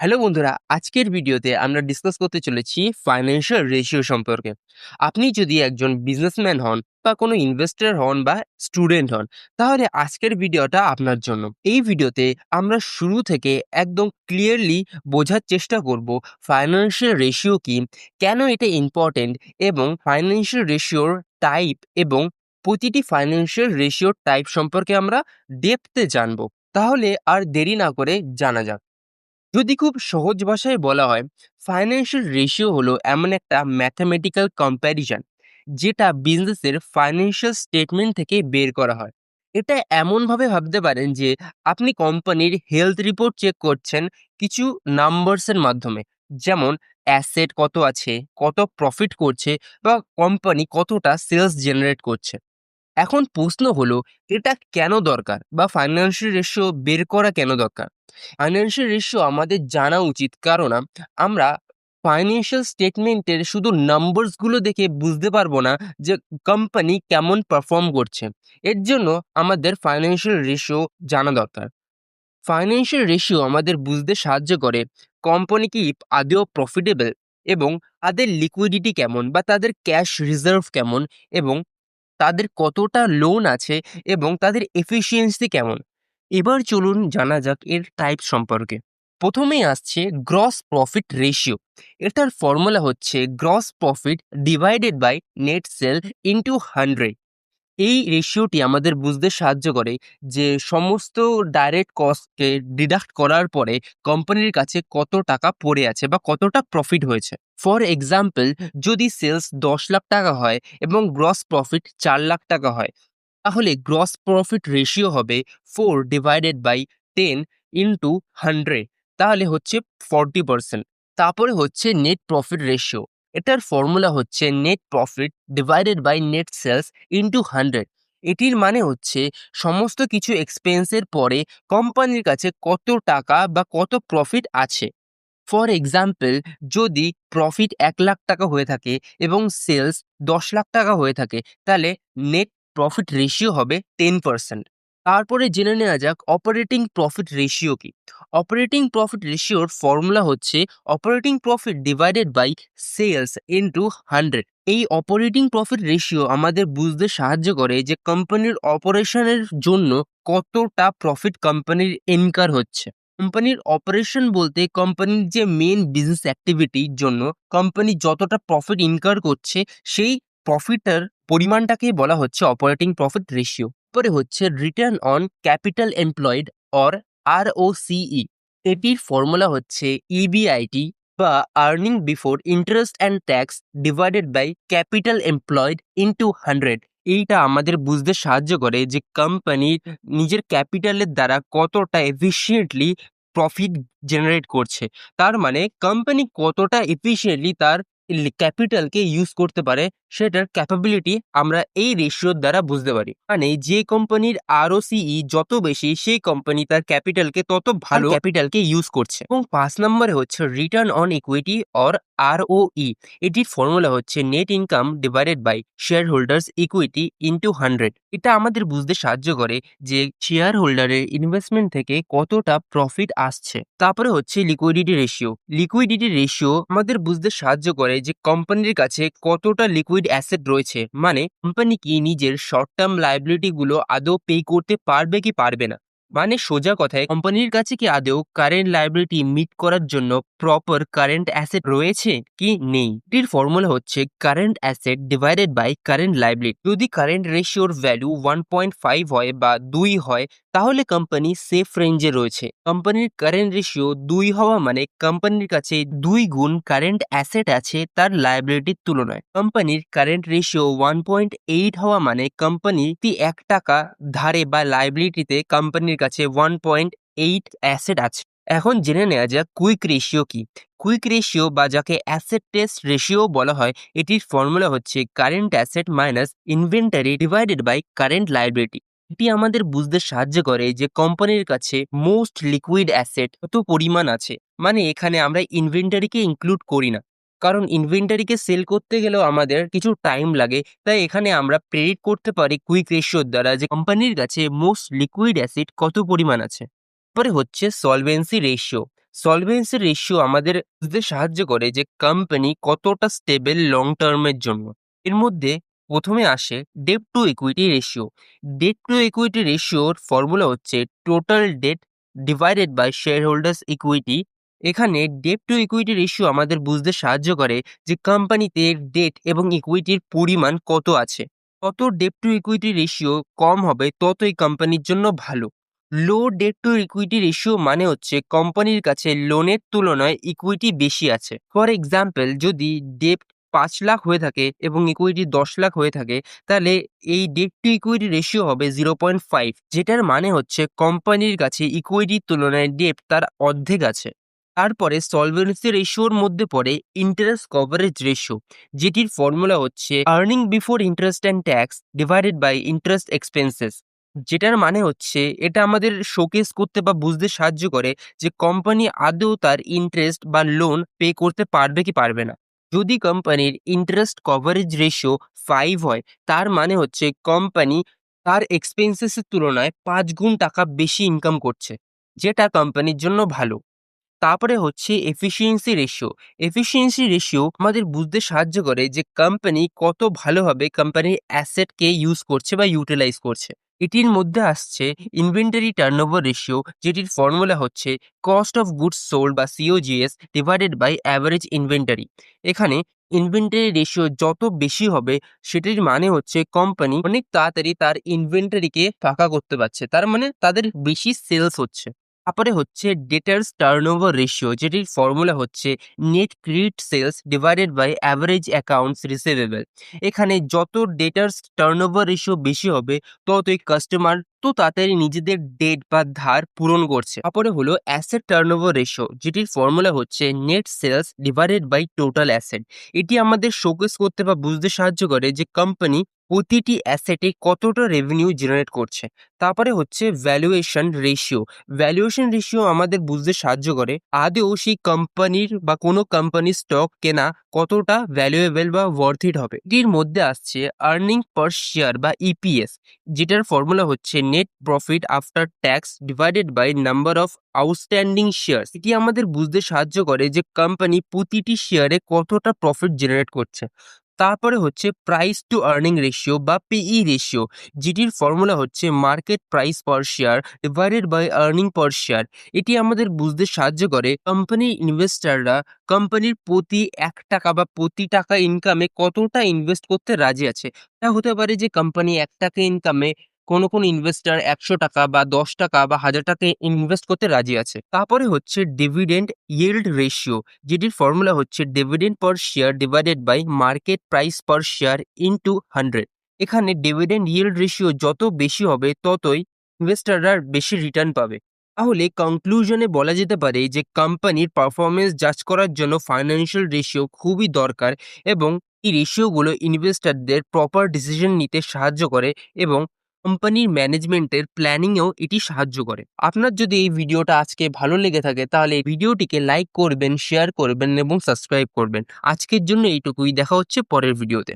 Hello বন্ধুরা। আজকের ভিডিওতে আমরা ডিসকাস করতে চলেছি ফাইন্যান্সিয়াল রেশিও সম্পর্কে। আপনি যদি একজন বিজনেসম্যান হন বা কোনো ইনভেস্টর হন বা স্টুডেন্ট হন, তাহলে আজকের ভিডিওটা আপনার জন্য। এই ভিডিওতে আমরা শুরু থেকে একদম ক্লিয়ারলি বোঝার চেষ্টা করব ফাইন্যান্সিয়াল রেশিও কি, কেন এটা ইম্পর্টেন্ট এবং ফাইন্যান্সিয়াল রেশিওর টাইপ এবং প্রতিটি ফাইন্যান্সিয়াল রেশিওর টাইপ সম্পর্কে আমরা ডেপতে জানব। তাহলে আর দেরি না করে জানা যাক। যদি খুব সহজ ভাষায় বলা হয় ফাইন্যান্সিয়াল রেশিও হলো এমন একটা ম্যাথামেটিক্যাল কম্প্যারিজন যেটা বিজনেসের ফাইন্যান্সিয়াল স্টেটমেন্ট থেকে বের করা হয়। এটা এমনভাবে ভাবতে পারেন যে, আপনি কোম্পানির হেলথ রিপোর্ট চেক করছেন কিছু নাম্বারসের মাধ্যমে, যেমন অ্যাসেট কত আছে, কত প্রফিট করছে বা কোম্পানি কতটা সেলস জেনারেট করছে। এখন প্রশ্ন হলো, এটা কেন দরকার? বা ফাইন্যান্সিয়াল রেশিও বের করা কেন দরকার? ফাইন্যান্সিয়াল রেশিও আমাদের জানা উচিত। কারণ আমরা ফাইন্যান্সিয়াল স্টেটমেন্টের শুধু নাম্বারসগুলো দেখে বুঝতে পারব না যে কোম্পানি কেমন পারফর্ম করছে। এর জন্য আমাদের ফাইন্যান্সিয়াল রেশিও জানা দরকার। ফাইন্যান্সিয়াল রেশিও আমাদের বুঝতে সাহায্য করে কোম্পানি কি আদেও প্রফিটেবল এবং তাদের লিকুইডিটি কেমন বা তাদের ক্যাশ রিজার্ভ কেমন এবং তাদের কতটা লোন আছে এবং তাদের এফিসিয়েন্সি কেমন? এবার চলুন জানা যাক এর টাইপ সম্পর্কে। প্রথমেই আসছে গ্রস প্রফিট রেশিও এটার ফর্মুলা হচ্ছে gross profit divided by net sale into hundred এই রেশিওটি আমাদের বুঝতে সাহায্য করে যে সমস্ত ডাইরেক্ট কস্টকে ডিডাক্ট করার পরে কোম্পানির কাছে কত টাকা পড়ে আছে বা কতটা প্রফিট হয়েছে। ফর এক্সাম্পল যদি সেলস দশ লাখ টাকা হয় এবং গ্রস প্রফিট চার লাখ টাকা হয়, তাহলে গ্রস প্রফিট রেশিও হবে four divided by ten into hundred তাহলে হচ্ছে ফর্টি পার্সেন্ট তারপরে হচ্ছে নেট প্রফিট রেশিও এটার ফর্মুলা হচ্ছে net profit divided by net sales into hundred এটির মানে হচ্ছে সমস্ত কিছু এক্সপেন্সের পরে কোম্পানির কাছে কত টাকা বা কত প্রফিট আছে। ফর এক্সাম্পল যদি প্রফিট এক লাখ টাকা হয়ে থাকে এবং সেলস দশ লাখ টাকা হয়ে থাকে, তাহলে নেট প্রফিট রেশিও হবে টেন পার্সেন্ট তারপরে জেনে নেওয়া যাক অপারেটিং প্রফিট রেশিও কি। অপারেটিং প্রফিট রেশিওর ফর্মুলা হচ্ছে operating profit divided by sales into hundred এই অপারেটিং প্রফিট রেশিও আমাদের বুঝতে সাহায্য করে যে কোম্পানির অপারেশনের জন্য কতটা প্রফিট কোম্পানির ইনকার হচ্ছে। কোম্পানির অপারেশন বলতে কোম্পানির যে মেন বিজনেস অ্যাক্টিভিটির জন্য কোম্পানি যতটা প্রফিট ইনকার করছে, সেই প্রফিটের পরিমাণটাকেই বলা হচ্ছে অপারেটিং প্রফিট রেশিও পরে হচ্ছে return on capital employed or R O CE এটির ফর্মুলা হচ্ছে ইবিআইটি বা earning before interest and tax divided by capital employed into hundred এইটা আমাদের বুঝতে সাহায্য করে যে কোম্পানির নিজের ক্যাপিটালের দ্বারা কতটা এফিসিয়েন্টলি প্রফিট জেনারেট করছে। তার মানে কোম্পানি কতটা এফিসিয়েন্টলি তার ক্যাপিটালকে ইউজ করতে পারে সেটার ক্যাপাবিলিটি আমরা এই রেশিওর দ্বারা বুঝতে পারি। মানে যে কোম্পানির আরও সিই যত বেশি সেই কোম্পানি তার ক্যাপিটালকে তত ভালো ক্যাপিটালকে ইউজ করছে। এবং পাঁচ নম্বরে হচ্ছে return on equity or R O E এটির ফর্মুলা হচ্ছে net income divided by shareholders equity into hundred এটা আমাদের বুঝতে সাহায্য করে যে শেয়ার হোল্ডারের ইনভেস্টমেন্ট থেকে কতটা প্রফিট আসছে। তারপরে হচ্ছে লিকুইডিটি রেশিও লিকুইডিটি রেশিও আমাদের বুঝতে সাহায্য করে যে কোম্পানির কাছে কতটা লিকুইড অ্যাসেট রয়েছে। মানে কোম্পানি কি নিজের শর্ট টার্ম লাইবিলিটিগুলো আদৌ পে করতে পারবে কি পারবে না। মানে সোজা কথায়, কোম্পানির কাছে কি আদৌ কারেন্ট লাইবিলিটি মিট করার জন্য প্রপার কারেন্ট অ্যাসেট রয়েছে কি নেই? এটির ফর্মুলা হচ্ছে current asset divided by current liability যদি কারেন্ট রেশিওর ভ্যালু ওয়ান পয়েন্ট ফাইভ হয় বা দুই হয়, তাহলে কোম্পানি সেফ রেঞ্জে রয়েছে। কোম্পানির কারেন্ট রেশিও দুই হওয়া মানে কোম্পানির কাছে দুই গুণ কারেন্ট অ্যাসেট আছে তার লাইবিলিটির তুলনায়। কোম্পানির current ratio one point eight হওয়া মানে কোম্পানি এক টাকা ধারে বা লাইবিলিটিতে কোম্পানির কাছে ওয়ান পয়েন্ট এইট অ্যাসেট আছে। এখন জেনে নেওয়া যাক কুইক রেশিও কি। কুইক রেশিও বা যাকে অ্যাসেট টেস্ট রেশিও বলা হয়, এটির ফর্মুলা হচ্ছে current asset minus inventory divided by current liability এটি আমাদের বুঝতে সাহায্য করে যে কোম্পানির কাছে মোস্ট লিকুইড অ্যাসেট কত পরিমাণ আছে। মানে এখানে আমরা ইনভেন্টারিকে ইনক্লুড করি না। কারণ ইনভেন্টারিকে সেল করতে গেলেও আমাদের কিছু টাইম লাগে। তাই এখানে আমরা প্রেডিট করতে পারি কুইক রেশিওর দ্বারা যে কোম্পানির কাছে মোস্ট লিকুইড অ্যাসিড কত পরিমাণ আছে। পরে হচ্ছে সলভেন্সি রেশিও সলভেন্সি রেশিও আমাদের বুঝতে সাহায্য করে যে কোম্পানি কতটা স্টেবল লং টার্মের জন্য। এর মধ্যে প্রথমে আসে debt to equity ratio debt to equity রেশিওর formula হচ্ছে total debt divided by shareholders equity এখানে ডেট টু ইকুইটি রেশিও আমাদের বুঝতে সাহায্য করে যে কোম্পানিতে ডেট এবং ইকুইটির পরিমাণ কত আছে। কত ডেট টু ইকুইটি রেশিও কম হবে, ততই কোম্পানির জন্য ভালো। Low debt to equity ratio মানে হচ্ছে কোম্পানির কাছে লোনের তুলনায় ইকুইটি বেশি আছে। ফর এক্সাম্পল যদি ডেট পাঁচ লাখ হয়ে থাকে এবং ইকুইটি দশ লাখ হয়ে থাকে, তাহলে এই ডেট টু ইকুইটি রেশিও হবে জিরো পয়েন্ট ফাইভ যেটার মানে হচ্ছে কোম্পানির কাছে ইকুইটির তুলনায় ডেট তার অর্ধেক আছে। তারপরে সলভেন্সি রেশিওর মধ্যে পড়ে ইন্টারেস্ট কভারেজ রেশিও যেটির ফর্মুলা হচ্ছে earning before interest and tax divided by interest expenses যেটার মানে হচ্ছে এটা আমাদের শোকেস করতে বা বুঝতে সাহায্য করে যে কোম্পানি আদৌ তার ইন্টারেস্ট বা লোন পে করতে পারবে কি পারবে না। যদি কোম্পানির ইন্টারেস্ট কভারেজ রেশিও ফাইভ হয়, তার মানে হচ্ছে কোম্পানি তার এক্সপেন্সেসের তুলনায় পাঁচ গুণ টাকা বেশি ইনকাম করছে, যেটা কোম্পানির জন্য ভালো। তারপরে হচ্ছে এফিসিয়েন্সি রেশিও এফিসিয়েন্সি রেশিও আমাদের বুঝতে সাহায্য করে যে কোম্পানি কত ভালোভাবে কোম্পানির অ্যাসেটকে ইউজ করছে বা ইউটিলাইজ করছে। এটির মধ্যে আসছে ইনভেন্টারি টার্নওভার রেশিও যেটির ফর্মুলা হচ্ছে কস্ট অফ গুডস সোল্ড বা COGS divided by average inventory এখানে ইনভেন্টারি রেশিও যত বেশি হবে, সেটির মানে হচ্ছে কোম্পানি অনেক তাড়াতাড়ি তার ইনভেন্টারিকে ফাঁকা করতে পারছে। তার মানে তাদের বেশি সেলস হচ্ছে। তারপরে হচ্ছে ডেটার্স টার্নওভার রেশিও যেটির ফর্মুলা হচ্ছে net credit sales divided by average accounts receivable এখানে যত ডেটার্স টার্নওভার রেশিও বেশি হবে, ততই কাস্টমার তো তাড়াতাড়ি নিজেদের ডেট বা ধার পূরণ করছে। তারপরে হলো অ্যাসেট টার্নওভার রেশিও যেটির ফর্মুলা হচ্ছে net sales divided by total asset এটি আমাদের শোকেস করতে বা বুঝতে সাহায্য করে যে কোম্পানি প্রতিটি অ্যাসেটে কতটা রেভিনিউ জেনারেট করছে? তারপরে হচ্ছে ভ্যালুয়েশন রেশিও ভ্যালুয়েশন রেশিও আমাদের বুঝতে সাহায্য করে। আদৌ সেই কোম্পানির বা কোনো কোম্পানির স্টক কেনা কতটা ভ্যালুয়েবল বা ওয়ার্থ ইট হবে? এটির মধ্যে আসছে আর্নিং পার শেয়ার বা ইপিএস যেটার ফর্মুলা হচ্ছে net profit after tax divided by number of outstanding share এটি আমাদের বুঝতে সাহায্য করে যে কোম্পানি প্রতিটি শেয়ারে কতটা প্রফিট জেনারেট করছে। তারপরে হচ্ছে প্রাইস টু আর্নিং রেশিও বা পিই রেশিও যেটির ফর্মুলা হচ্ছে market price per share divided by earning per share এটি আমাদের বুঝতে সাহায্য করে কোম্পানির ইনভেস্টাররা কোম্পানির প্রতি এক টাকা বা প্রতি টাকা ইনকামে কতটা ইনভেস্ট করতে রাজি আছে। তা হতে পারে যে কোম্পানি এক টাকা ইনকামে কোনো কোনো ইনভেস্টার একশো টাকা বা দশ টাকা বা হাজার টাকা ইনভেস্ট করতে রাজি আছে। তারপরে হচ্ছে ডিভিডেন্ড ইয়েল্ড রেশিও যেটির ফর্মুলা হচ্ছে dividend per share divided by market price per share into hundred এখানে ডিভিডেন্ড ইয়েল্ড রেশিও যত বেশি হবে, ততই ইনভেস্টাররা বেশি রিটার্ন পাবে। তাহলে কনক্লুশনে বলা যেতে পারে যে কোম্পানির পারফরমেন্স জাজ করার জন্য ফাইন্যান্সিয়াল রেশিও খুবই দরকার এবং এই রেশিওগুলো ইনভেস্টারদের প্রপার ডিসিশন নিতে সাহায্য করে এবং কোম্পানির ম্যানেজমেন্টের প্ল্যানিংয়েও এটি সাহায্য করে। আপনার যদি এই ভিডিওটা আজকে ভালো লেগে থাকে, তাহলে ভিডিওটিকে লাইক করবেন, শেয়ার করবেন এবং সাবস্ক্রাইব করবেন। আজকের জন্য এইটুকুই। দেখা হচ্ছে পরের ভিডিওতে।